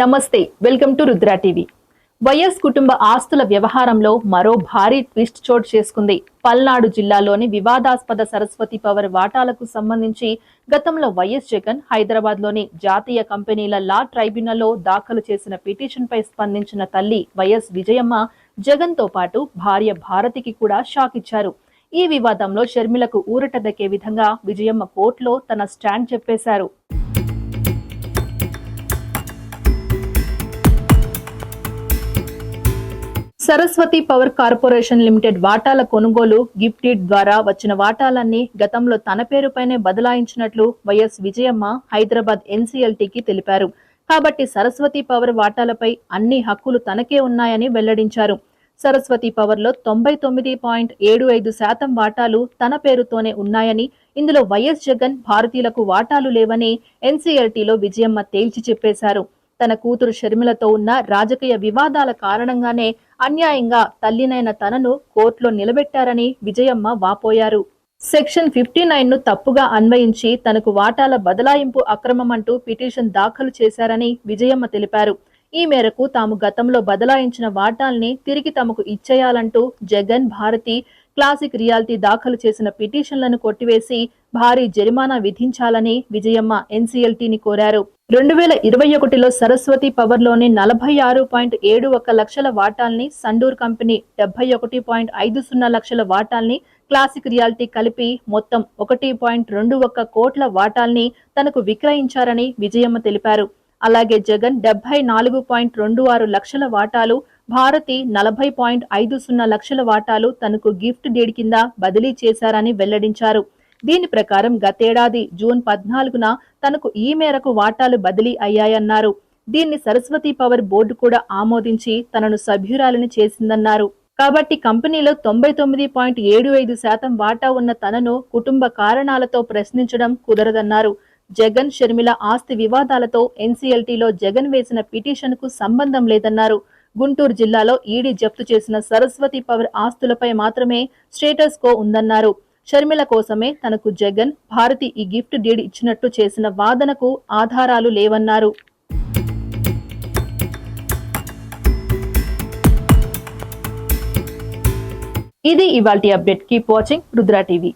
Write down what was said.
నమస్తే welcome to Rudra TV. YS కుటుంబ ఆస్తుల వ్యవహారంలో మరో భారీ ట్విస్ట్ చోటు చేసుకుంది. పల్నాడు జిల్లాలోని వివాదాస్పద సరస్వతి పవర్ వాటాలకు సంబంధించి గతంలో వైఎస్ జగన్ హైదరాబాద్లోని జాతీయ కంపెనీల లా ట్రైబ్యునల్లో దాఖలు చేసిన పిటిషన్ పై స్పందించిన తల్లి వైఎస్ విజయమ్మ జగన్తో పాటు భార్య భారతికి కూడా షాక్ ఇచ్చారు. ఈ వివాదంలో షర్మిలకు ఊరట దక్కే విధంగా విజయమ్మ కోర్టులో తన స్టాండ్ చెప్పేశారు. సరస్వతి పవర్ కార్పొరేషన్ లిమిటెడ్ వాటాల కొనుగోలు గిఫ్ట్ ద్వారా వచ్చిన వాటాలన్నీ గతంలో తన పేరుపైనే బదలాయించినట్లు వైఎస్ విజయమ్మ హైదరాబాద్ ఎన్సీఎల్టీకి తెలిపారు. కాబట్టి సరస్వతి పవర్ వాటాలపై అన్ని హక్కులు తనకే ఉన్నాయని వెల్లడించారు. సరస్వతి పవర్లో తొంభై తొమ్మిది పాయింట్ ఏడు ఐదు శాతం వాటాలు తన పేరుతోనే ఉన్నాయని ఇందులో వైఎస్ జగన్ భారతీయులకు వాటాలు లేవని ఎన్సీఎల్టీలో విజయమ్మ తేల్చి చెప్పేశారు. తన కూతురు షర్మిలతో ఉన్న రాజకీయ వివాదాల కారణంగానే అన్యాయంగా తల్లినైన తనను కోర్టులో నిలబెట్టారని విజయమ్మ వాపోయారు. సెక్షన్ ఫిఫ్టీ నైన్ను తప్పుగా అన్వయించి తనకు వాటాల బదలాయింపు అక్రమమంటూ పిటిషన్ దాఖలు చేశారని విజయమ్మ తెలిపారు. ఈ మేరకు తాము గతంలో బదలాయించిన వాటాల్ని తిరిగి తమకు ఇచ్చేయాలంటూ జగన్ భారతి క్లాసిక్ రియాలిటీ దాఖలు చేసిన పిటిషన్లను కొట్టివేసి భారీ జరిమానా విధించాలని విజయమ్మ ఎన్సీఎల్టీని కోరారు. రెండు వేల ఇరవై ఒకటిలో సరస్వతి పవర్లోని నలభై ఆరు పాయింట్ ఏడు ఒక లక్షల వాటాల్ని సండూర్ కంపెనీ డెబ్బై ఒకటి పాయింట్ ఐదు సున్నా లక్షల వాటాల్ని క్లాసిక్ రియాలిటీ కలిపి మొత్తం ఒకటి పాయింట్ రెండు ఒక్క కోట్ల వాటాల్ని తనకు విక్రయించారని విజయమ్మ తెలిపారు. అలాగే జగన్ డెబ్బై నాలుగు పాయింట్ రెండు ఆరు లక్షల వాటాలు భారతి నలభై పాయింట్ ఐదు సున్నా లక్షల వాటాలు తనకు గిఫ్ట్ డీడ్ కింద బదిలీ చేశారని వెల్లడించారు. దీని ప్రకారం గతేడాది జూన్ పద్నాలుగున తనకు ఈ మేరకు వాటాలు బదిలీ అయ్యాయన్నారు. దీన్ని సరస్వతి పవర్ బోర్డు కూడా ఆమోదించి తనను సభ్యురాలిని చేసిందన్నారు. కాబట్టి కంపెనీలో తొంభై తొమ్మిది పాయింట్ ఏడు ఐదు శాతం వాటా ఉన్న తనను కుటుంబ కారణాలతో ప్రశ్నించడం కుదరదన్నారు. జగన్ షర్మిల ఆస్తి వివాదాలతో ఎన్సీఎల్టీలో జగన్ వేసిన పిటిషన్కు సంబంధం లేదన్నారు. గుంటూరు జిల్లాలో ఈడీ జప్తు చేసిన సరస్వతి పవర్ ఆస్తులపై మాత్రమే స్టేటస్ కో ఉందన్నారు. షర్మిల కోసమే తనకు జగన్ భారతి ఈ గిఫ్ట్ డీడ్ ఇచ్చినట్టు చేసిన వాదనకు ఆధారాలు లేవన్నారు. ఇది ఇవాల్టి update keep watching Rudra TV.